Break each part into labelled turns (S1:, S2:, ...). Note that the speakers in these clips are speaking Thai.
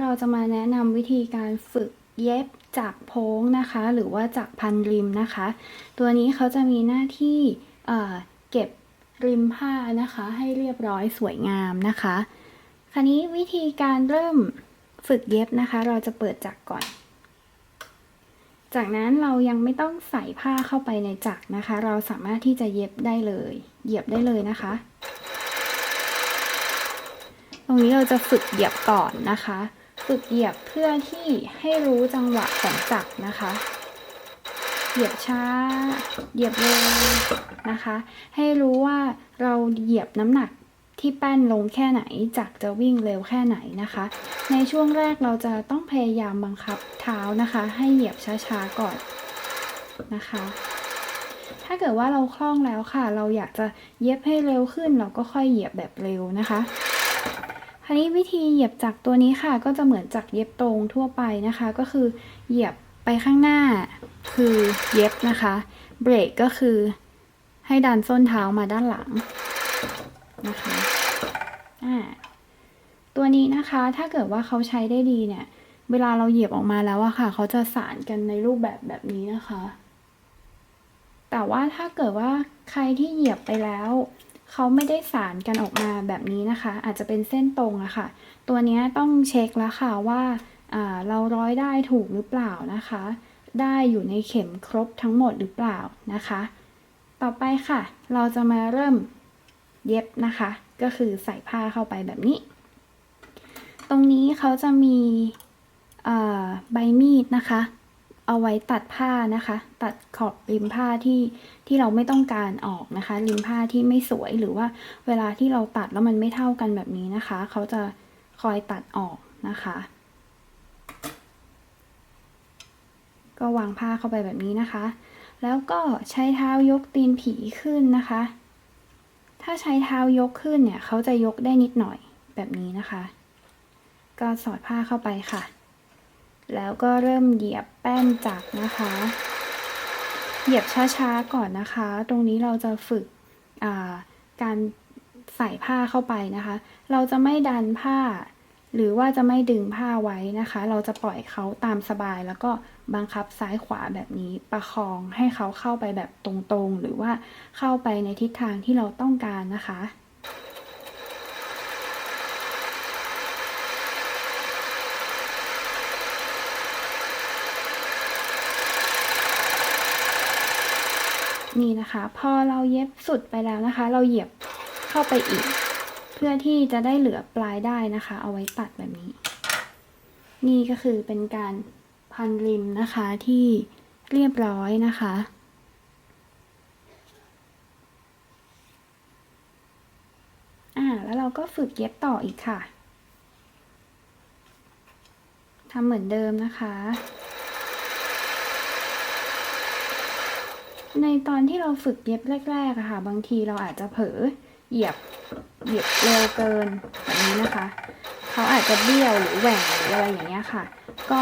S1: เราจะมาแนะนำวิธีการฝึกเย็บจากโพ้งนะคะ หรือว่าจากพันริมนะคะ ตัวนี้เขาจะมีหน้าที่เก็บริมผ้านะคะ ให้เรียบร้อยสวยงามนะคะ คราวนี้วิธีการเริ่มฝึกเย็บนะคะ เราจะเปิดจักรก่อน จากนั้นเรายังไม่ต้องใส่ผ้าเข้าไปในจักรนะคะ เราสามารถที่จะเย็บได้เลย เหยียบได้เลยนะคะ ตรงนี้เราจะฝึกเหยียบก่อนนะคะ ฝึกเหยียบเพื่อที่ให้รู้จังหวะของจักรนะคะ เหยียบช้า เหยียบเร็วนะคะ ให้รู้ว่าเราเหยียบน้ำหนักที่แป้นลงแค่ไหนจักรจะวิ่งเร็วแค่ไหนนะคะ ในช่วงแรกเราจะต้องพยายามบังคับเท้านะคะ ให้เหยียบช้าๆก่อนนะคะ ถ้าเกิดว่าเราคล่องแล้วค่ะ เราอยากจะเย็บให้เร็วขึ้นเราก็ค่อยเหยียบแบบเร็วนะคะ คราวนี้วิธีเหยียบจักรตัวนี้ค่ะ ก็จะเหมือนจักรเย็บตรงทั่วไปนะคะ ก็คือเหยียบไปข้างหน้า คือเย็บนะคะเบรกก็คือให้ดันส้นเท้ามาด้านหลังนะคะอ่าตัวนี้นะคะถ้าเกิดว่าเขาใช้ได้ดีเนี่ย เวลาเราเหยียบออกมาแล้วอะค่ะ เขาจะสานกันในรูปแบบแบบนี้นะคะ แต่ว่าถ้าเกิดว่าใครที่เหยียบไปแล้ว เขาไม่ได้สารกันออกมาแบบนี้นะคะ อาจจะเป็นเส้นตรงอะค่ะ ตัวนี้ต้องเช็คแล้วค่ะว่าเราร้อยได้ถูกหรือเปล่านะคะ ได้อยู่ในเข็มครบทั้งหมดหรือเปล่านะคะ ต่อไปค่ะ เราจะมาเริ่มเย็บนะคะ ก็คือใส่ผ้าเข้าไปแบบนี้ ตรงนี้เขาจะมีใบมีดนะคะ เอาไว้ตัดผ้านะคะ ตัดขอบริมผ้าที่ที่เราไม่ต้องการออกนะคะ ริมผ้าที่ไม่สวยหรือว่าเวลาที่เราตัดแล้วมันไม่เท่ากันแบบนี้นะคะ เขาจะคอยตัดออกนะคะ ก็วางผ้าเข้าไปแบบนี้นะคะ แล้วก็ใช้เท้ายกตีนผีขึ้นนะคะ ถ้าใช้เท้ายกขึ้นเนี่ยเขาจะยกได้นิดหน่อยแบบนี้นะคะ ก็สอดผ้าเข้าไปค่ะ แล้วก็เริ่มเหยียบแป้นจักรนะคะ เหยียบช้าๆก่อนนะคะ ตรงนี้เราจะฝึกการใส่ผ้าเข้าไปนะคะ เราจะไม่ดันผ้า หรือว่าจะไม่ดึงผ้าไว้นะคะ เราจะปล่อยเขาตามสบาย แล้วก็บังคับซ้ายขวาแบบนี้ประคองให้เขาเข้าไปแบบตรงๆ หรือว่าเข้าไปในทิศทางที่เราต้องการนะคะ นี่นะคะ พอเราเย็บสุดไปแล้วนะคะ เราเหยียบเข้าไปอีก เพื่อที่จะได้เหลือปลายได้นะคะ เอาไว้ตัดแบบนี้ นี่ก็คือเป็นการพันริมนะคะที่เรียบร้อยนะคะอ่าแล้วเราก็ฝึกเย็บต่ออีกค่ะทำเหมือนเดิมนะคะ ในตอนที่เราฝึกเย็บแรกๆอะค่ะ บางทีเราอาจจะเผลอเหยียบเหยียบเร็วเกินแบบนี้นะคะ เขาอาจจะเบี้ยวหรือแหว่งหรืออะไรอย่างเงี้ยค่ะ ก็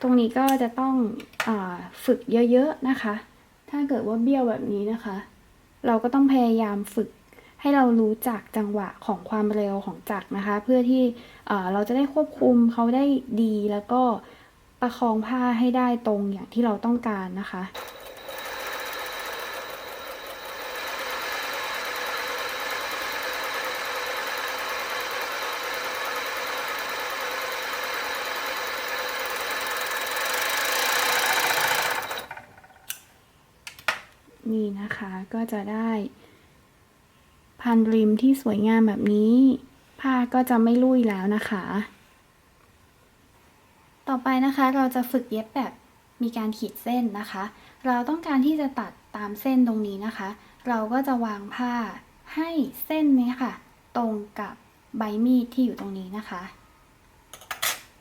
S1: ตรงนี้ก็จะต้องอฝึกเยอะๆนะคะ ถ้าเกิดว่าเบี้ยวแบบนี้นะคะ เราก็ต้องพยายามฝึกให้เรารู้จักจังหวะของความเร็วของจักรนะคะ เพื่อที่เราจะได้ควบคุมเขาได้ดีแล้วก็ ประคองผ้าให้ได้ตรงอย่างที่เราต้องการนะคะ นี่นะคะก็จะได้พันริมที่สวยงามแบบนี้ ผ้าก็จะไม่ลุ่ยแล้วนะคะ ต่อไปนะคะเราจะฝึกเย็บแบบมีการขีดเส้นนะคะ เราต้องการที่จะตัดตามเส้นตรงนี้นะคะ เราก็จะวางผ้าให้เส้นนี้ค่ะ ตรงกับใบมีดที่อยู่ตรงนี้นะคะ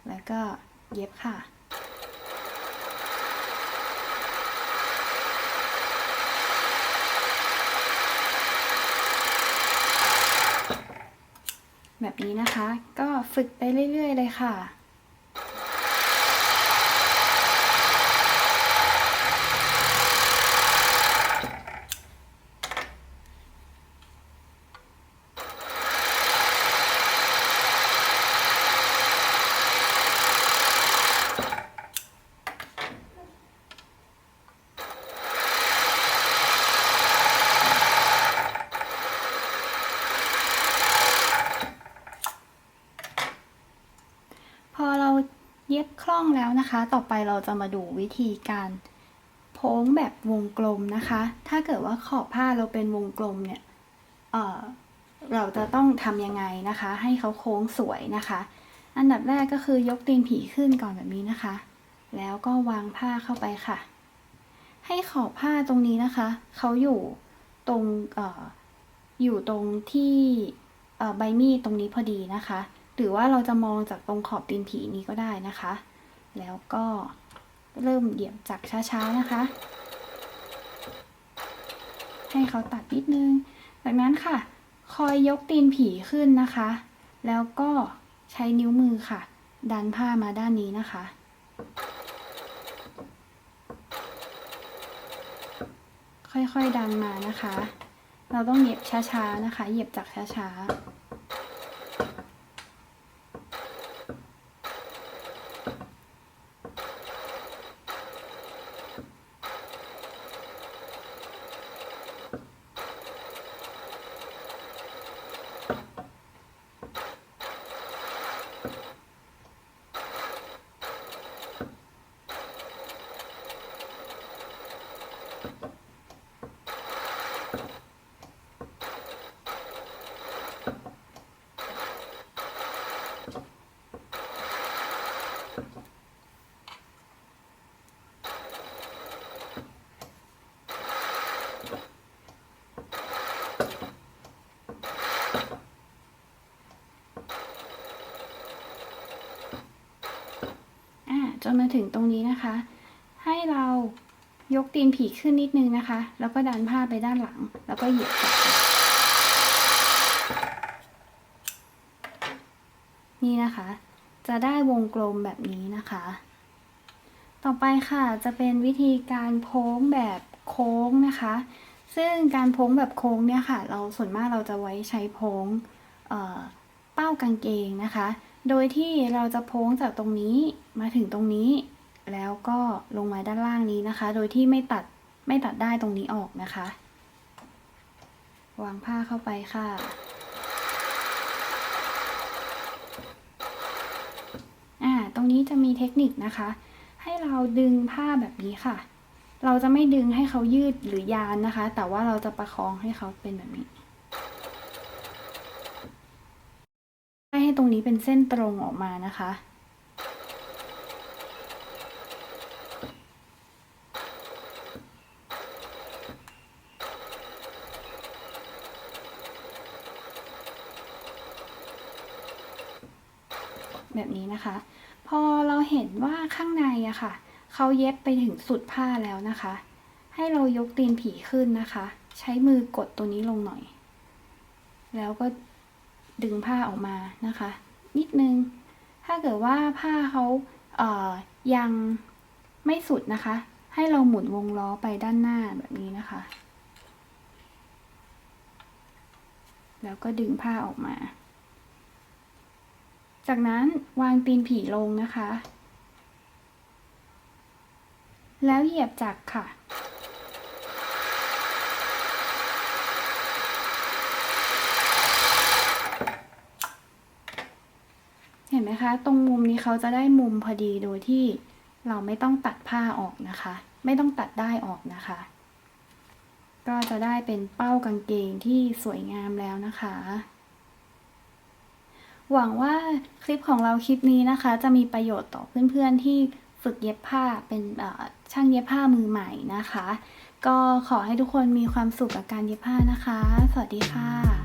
S1: แล้วก็เย็บค่ะแบบนี้นะคะ ก็ฝึกไปเรื่อย ๆ เลยค่ะ พอเราเย็บค ล่องแล้วนะคะ ต่อไปเราจะมาดูวิธีการโพ้งแบบวงกลมนะคะ ถ้าเกิดว่าขอบผ้าเราเป็นวงกลมเนี่ยเเราจะต้องทำยังไงนะคะ ให้เขาโค้งสวยนะคะ อันดับแรกก็คือยกตีนผีขึ้นก่อนแบบนี้นะคะ แล้วก็วางผ้าเข้าไปค่ะ ให้ขอบผ้าตรงนี้นะคะ เขาอยู่ตรงออยู่ตรงที่ใบมีดตรงนี้พอดีนะคะ หรือว่าเราจะมองจากตรงขอบตีนผีนี้ก็ได้นะคะ แล้วก็เริ่มเหยียบจากช้าๆนะคะ ให้เขาตัดนิดนึง จากนั้นค่ะ คอยยกตีนผีขึ้นนะคะ แล้วก็ใช้นิ้วมือค่ะ ดันผ้ามาด้านนี้นะคะ ค่อยๆดันมานะคะ เราต้องเหยียบช้าๆนะคะ เหยียบจากช้าๆ จนมาถึงตรงนี้นะคะ ให้เรายกตีนผีขึ้นนิดนึงนะคะ แล้วก็ดันผ้าไปด้านหลัง แล้วก็เหยียบกลับนี่นะคะ จะได้วงกลมแบบนี้นะคะ ต่อไปค่ะจะเป็นวิธีการโพ้งแบบโค้งนะคะ ซึ่งการโพ้งแบบโค้งเนี่ยค่ะ เราส่วนมากเราจะไว้ใช้โพ้งเเป้ากางเกงนะคะ โดยที่เราจะโพ้งจากตรงนี้มาถึงตรงนี้ แล้วก็ลงมาด้านล่างนี้นะคะ โดยที่ไม่ตัดไม่ตัดได้ตรงนี้ออกนะคะ วางผ้าเข้าไปค่ะ อ่า ตรงนี้จะมีเทคนิคนะคะ ให้เราดึงผ้าแบบนี้ค่ะ เราจะไม่ดึงให้เขายืดหรือยานนะคะ แต่ว่าเราจะประคองให้เขาเป็นแบบนี้ ให้ให้ ตรงนี้เป็นเส้นตรงออกมานะคะ แบบนี้นะคะ พอเราเห็นว่าข้างในอะค่ะเขาเย็บไปถึงสุดผ้าแล้วนะคะ ให้เรายกตีนผีขึ้นนะคะ ใช้มือกดตัวนี้ลงหน่อย แล้วก็ ดึงผ้าออกมานะคะ นิดนึง ถ้าเกิดว่าผ้าเขาเออยังไม่สุดนะคะ ให้เราหมุนวงล้อไปด้านหน้าแบบนี้นะคะ แล้วก็ดึงผ้าออกมา จากนั้นวางตีนผีลงนะคะ แล้วเหยียบจักรค่ะ เห็น ไหมคะ ตรงมุมนี้เขาจะได้มุมพอดีโดยที่เราไม่ต้องตัดผ้าออกนะคะ ไม่ต้องตัดได้ออกนะคะ ก็จะได้เป็นเป้ากางเกงที่สวยงามแล้วนะคะ หวังว่าคลิปของเราคลิปนี้นะคะ จะมีประโยชน์ต่อเพื่อนๆที่ฝึกเย็บผ้าเป็นช่างเย็บผ้ามือใหม่นะคะ ก็ขอให้ทุกคนมีความสุขกับการเย็บผ้านะคะ สวัสดีค่ะ